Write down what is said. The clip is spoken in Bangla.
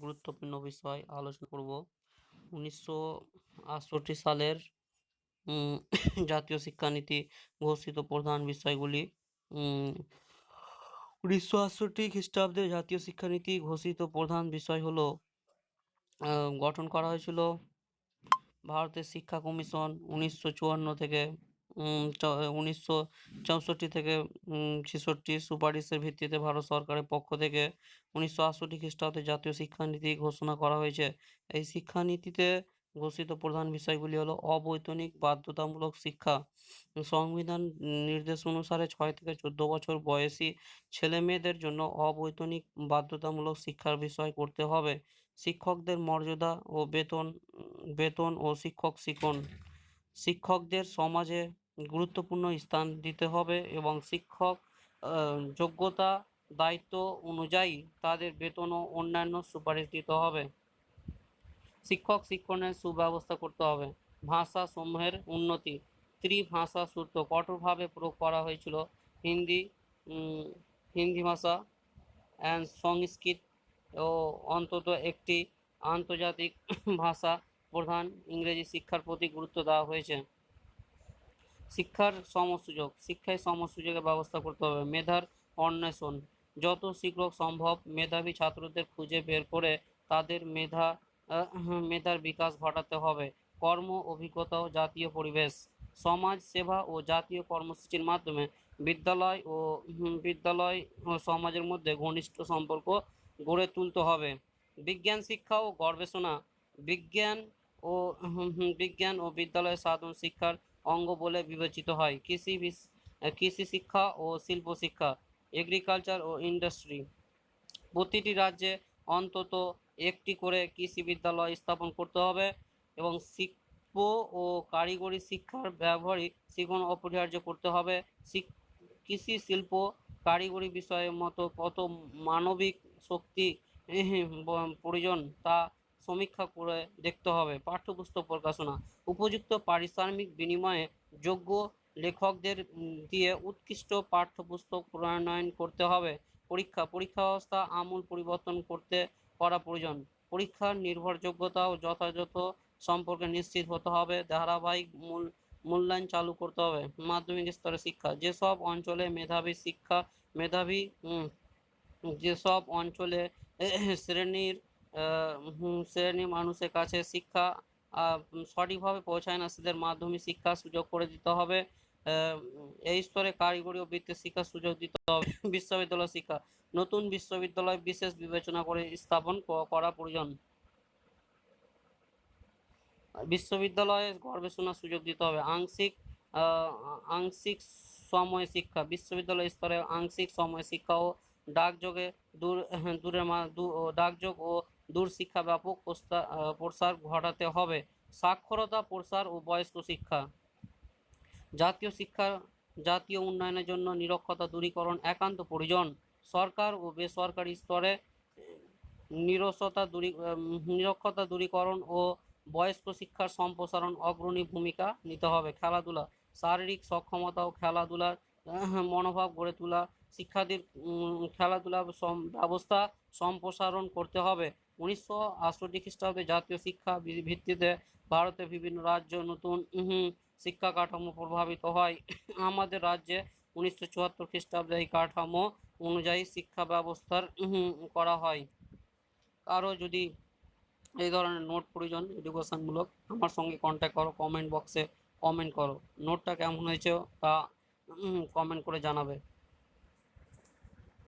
গুরুত্বপূর্ণ বিষয় আলোচনা করব। উনিশশো আটষট্টি সালের জাতীয় শিক্ষানীতি ঘোষিত প্রধান বিষয়গুলি উনিশশো আটষট্টি খ্রিস্টাব্দে জাতীয় শিক্ষানীতি ঘোষিত প্রধান বিষয় হলো গঠন করা হয়েছিল ভারতের শিক্ষা কমিশন উনিশশো চুয়ান্ন থেকে উনিশশো চৌষট্টি থেকে ছেষট্টি সুপারিশের ভিত্তিতে ভারত সরকারের পক্ষ থেকে উনিশশো আটষট্টি খ্রিস্টাব্দে জাতীয় শিক্ষানীতি ঘোষণা করা হয়েছে। এই শিক্ষানীতিতে ঘোষিত প্রধান বিষয়গুলি হলো অবৈতনিক বাধ্যতামূলক শিক্ষা, সংবিধান নির্দেশ অনুসারে ছয় থেকে চোদ্দ বছর বয়সী ছেলে মেয়েদের জন্য অবৈতনিক বাধ্যতামূলক শিক্ষার বিষয় করতে হবে। শিক্ষকদের মর্যাদা ও বেতন বেতন ও শিক্ষক শিক্ষণ শিক্ষকদের সমাজে গুরুত্বপূর্ণ স্থান দিতে হবে এবং শিক্ষক যোগ্যতা, দায়িত্ব অনুযায়ী তাদের বেতন ও অন্যান্য সুপারিশ দিতে হবে। শিক্ষক শিক্ষণের সুব্যবস্থা করতে হবে। ভাষা সমূহের উন্নতি। ত্রিভাষা সূত্র কঠোরভাবে প্রয়োগ করা হয়েছিল। হিন্দি হিন্দি ভাষা অ্যান্ড সংস্কৃত ও অন্তত একটি আন্তর্জাতিক ভাষা প্রধান ইংরেজি শিক্ষার প্রতি গুরুত্ব দেওয়া হয়েছে। শিক্ষার সমসুযোগ, শিক্ষায় সমসুযোগের ব্যবস্থা করতে হবে। মেধার অন্বেষণ, যত শীঘ্র সম্ভব মেধাবী ছাত্রদের খুঁজে বের করে তাদের মেধা মেধার বিকাশ ঘটাতে হবে। কর্ম, অভিজ্ঞতা ও জাতীয় পরিবেশ, সমাজ সেবা ও জাতীয় কর্মসূচির মাধ্যমে বিদ্যালয় ও বিদ্যালয় ও সমাজের মধ্যে ঘনিষ্ঠ সম্পর্ক গড়ে তুলতে হবে। বিজ্ঞান শিক্ষা ও গবেষণা, বিজ্ঞান ও বিজ্ঞান ও বিদ্যালয় সাধারণ শিক্ষার অঙ্গ বলে বিবেচিত হয়। কৃষি কৃষি শিক্ষা ও শিল্প শিক্ষা এগ্রিকালচার ও ইন্ডাস্ট্রি প্রতিটি রাজ্যে অন্তত একটি করে কৃষি বিদ্যালয় স্থাপন করতে হবে এবং শিল্প ও কারিগরি শিক্ষার ব্যবহারিক শিখন অপরিহার্য করতে হবে। কৃষি শিল্প কারিগরি বিষয়ের মতো কত মানবিক শক্তি প্রয়োজন তা সমীক্ষা করে দেখতে হবে। পাঠ্যপুস্তক প্রকাশনা। উপযুক্ত পারিশ্রমিক বিনিময়ে যোগ্য লেখকদের দিয়ে উৎকৃষ্ট পাঠ্যপুস্তক প্রণয়ন করতে হবে। পরীক্ষা। পরীক্ষা ব্যবস্থা আমূল পরিবর্তন করতে করা প্রয়োজন। পরীক্ষার নির্ভরযোগ্যতা ও যথাযথ সম্পর্কে নিশ্চিত হতে হবে। ধারাবাহিক মূল, মূল্যায়ন চালু করতে হবে। মাধ্যমিক স্তরে শিক্ষা। যেসব অঞ্চলে মেধাবী শিক্ষা, মেধাবী যেসব অঞ্চলে শ্রেণির শ্রেণির মানুষের কাছে শিক্ষা সঠিকভাবে পৌঁছায় না, সেদের মাধ্যমিক শিক্ষার সুযোগ করে দিতে হবে। এই স্তরে কারিগরি ও বৃত্তির শিক্ষার সুযোগ দিতে হবে। বিশ্ববিদ্যালয় শিক্ষা, নতুন বিশ্ববিদ্যালয় বিশেষ বিবেচনা করে স্থাপন করা প্রয়োজন। বিশ্ববিদ্যালয়ে গবেষণার সুযোগ দিতে হবে। আংশিক আংশিক সময় শিক্ষা, বিশ্ববিদ্যালয় স্তরে আংশিক সময় শিক্ষা ও ডাকযোগে দূর দূরের মা- দূ- ও ডাকযোগ ও দূর শিক্ষা ব্যাপক প্রসার ঘটাতে হবে। সাক্ষরতা প্রসার ও বয়স্ক শিক্ষা। জাতীয় শিক্ষা জাতীয় উন্নয়নের জন্য নিরক্ষতা দূরীকরণ একান্ত প্রয়োজন। সরকার ও বেসরকারি স্তরে নিরসতা দূরী উম, নিরক্ষরতা দূরীকরণ ও বয়স্ক শিক্ষার সম্প্রসারণ অগ্রণী ভূমিকা নিতে হবে। খেলাধুলা শারীরিক সক্ষমতা ও খেলাধুলার মনোভাব গড়ে তোলা শিক্ষার্থীর খেলাধুলা ব্যবস্থা সম্প্রসারণ করতে হবে। উনিশশো আটষট্টি খ্রিস্টাব্দে জাতীয় শিক্ষা ভিত্তিতে ভারতের বিভিন্ন রাজ্য নতুন শিক্ষা কাঠামো প্রভাবিত হয়। আমাদের রাজ্যে উনিশশো চুয়াত্তর খ্রিস্টাব্দে এই কাঠামো অনুযায়ী শিক্ষা ব্যবস্থার করা হয়। কারও যদি এই ধরনের নোট প্রয়োজন এডুকেশনমূলক আমার সঙ্গে কন্ট্যাক্ট করো কমেন্ট বক্সে কমেন্ট করো। নোটটা কেমন হয়েছে তা কমেন্ট করে জানাবে।